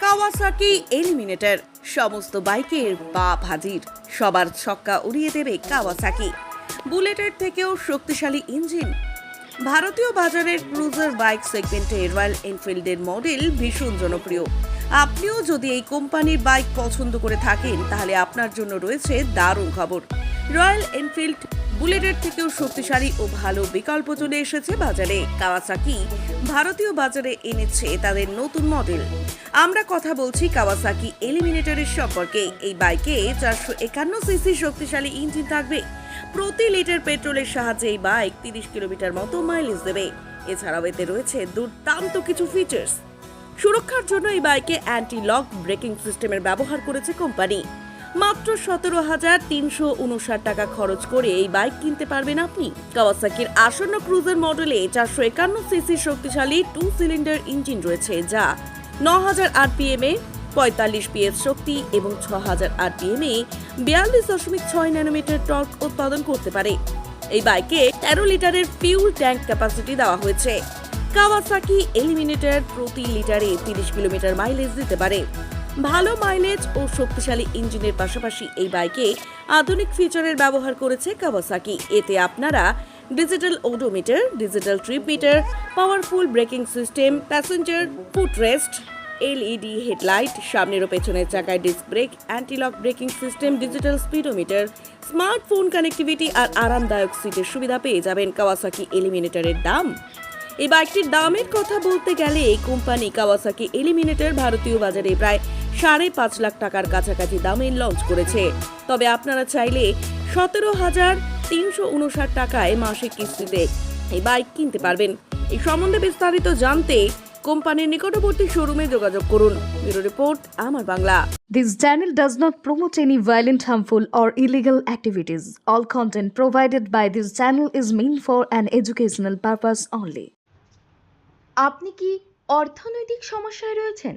Kawasaki eliminator, সমস্ত বাইকের বা হাজির সবার ছক্কা উড়িয়ে দেবে কাওয়াসাকি। বুলেটের থেকেও শক্তিশালী ইঞ্জিন। ভারতীয় বাজারের ক্রুজার বাইক সেগমেন্টে রয়্যাল এনফিল্ডের মডেল ভীষণ জনপ্রিয়। আপনিও যদি এই কোম্পানির বাইক পছন্দ করে থাকেন, তাহলে আপনার জন্য রয়েছে দারুণ খবর। রয়্যাল এনফিল্ড বুলেটের থেকেও শক্তিশালী ও ভালো বিকল্প চলে এসেছে বাজারে। কাওয়াসাকি ভারতীয় বাজারে এনেছে তাদের নতুন মডেল। আমরা কথা বলছি কাওয়াসাকি এলিমিনেটরের সম্পর্কে। এই বাইকে চারশো একান্ন সিসি শক্তিশালী ইঞ্জিন থাকবে। প্রতি লিটার পেট্রোলের সাহায্যে এই বাইক তিরিশ কিলোমিটার মতো মাইলেজ দেবে। এছাড়াও এতে রয়েছে দুর্দান্ত কিছু ফিচার্স সুরক্ষার জন্য এই বাইকে অ্যান্টি লক ব্রেকিং সিস্টেমের ব্যবহার করেছে কোম্পানি। মাত্র সতেরো হাজার তিনশো উনষাট টাকা খরচ করে এই বাইক কিনতে পারবেন আপনি। কাওয়াসাকির আসন্ন ক্রুজার মডেলে চারশো একান্ন সিসি শক্তিশালী টু সিলিন্ডার ইঞ্জিন রয়েছে, যা ন হাজার আরপিএম এ পঁয়তাল্লিশ পিএস শক্তি এবং ছ হাজার আরপিএম এ বিয়াল্লিশ দশমিক ছয় ন্যানোমিটার টর্ক উৎপাদন করতে পারে। এই বাইকে তেরো লিটারের ফিউল ট্যাঙ্ক ক্যাপাসিটি দেওয়া হয়েছে। কাওয়াসাকি এলিমিনেটর প্রতি লিটারে তিরিশ কিলোমিটার মাইলেজ দিতে পারে। ভালো মাইলেজ ও শক্তিশালী ইঞ্জিনের পাশাপাশি এই বাইকে আধুনিক ফিচারের ব্যবহার করেছে কাওয়াসাকি। এতে আপনারা digital odometer digital trip meter, powerful braking system, passenger foot rest LED headlight, সামনের ও পেছনের চাকায় disc brake, antilock braking system, digital speedometer, smartphone connectivity আর আরামদায়ক সিটের সুবিধা পেয়ে যাবেন কাওয়াসাকি এলিমিনেটরের দাম। এই বাইকটির দামের কথা বলতে গেলে এই কোম্পানি কাওয়াসাকি এলিমিনেটর ভারতীয় বাজারে প্রায় সাড়ে পাঁচ লাখ টাকার কাছাকাছি দামে লঞ্চ করেছে। তবে আপনারা চাইলে সতেরো হাজার তিনশো উনষাট টাকায় মাসিক কিস্তিতে এই বাইক কিনতে পারবেন। এই সম্বন্ধে বিস্তারিত জানতে কোম্পানির নিকটবর্তী শোরুমে যোগাযোগ করুন। ব্যুরো রিপোর্ট আমার Bangla. This channel does not promote any violent, harmful, or illegal activities. All content provided by this channel is meant for an educational purpose only. আপনি কি অর্থনৈতিক সমস্যায় রয়েছেন?